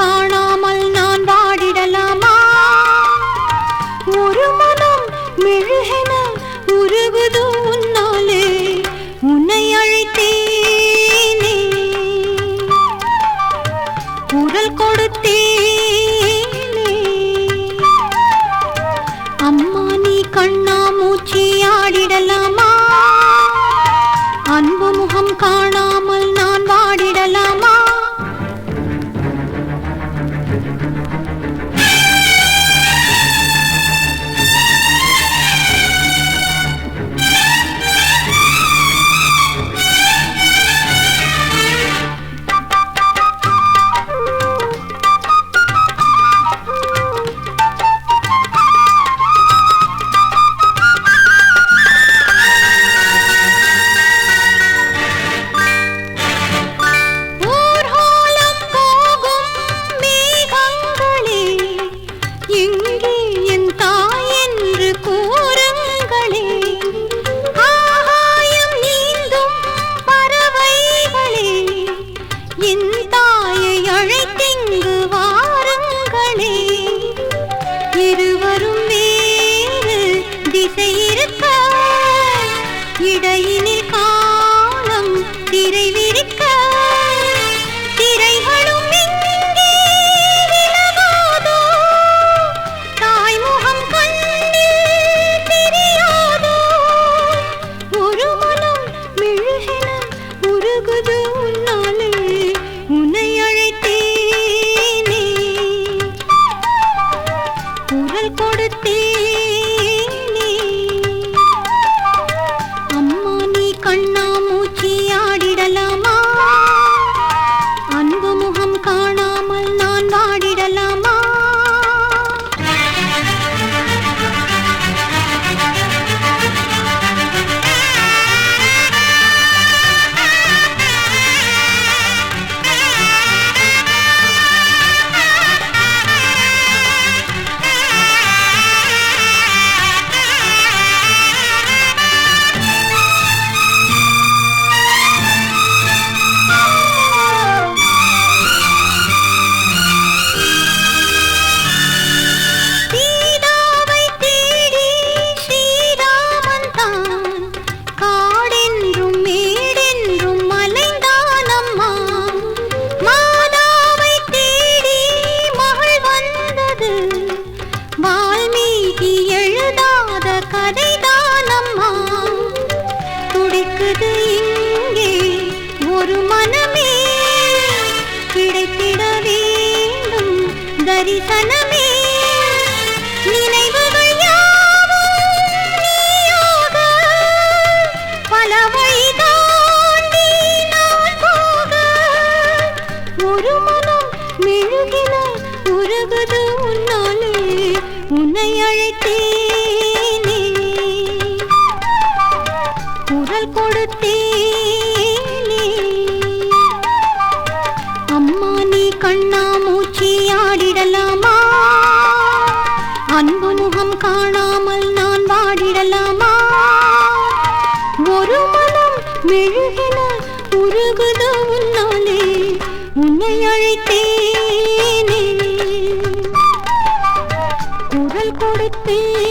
காண மூச்சு மறுமனம் மெழுகினாய். உருகுது உன்னாலே உன்னை அழைத்தேனே. குரல் கொடுத்தேனே. அம்மா நீ கண்ணா மூச்சி ஆடிடலாமா? அன்பு முகம் காணாமல் நான் வாடிடலாமா? ஒரு மனம் மெழுகின உருகுது உன்னாலே உன்னை அழைத்தேனே. குரல் கொடுத்தேன்.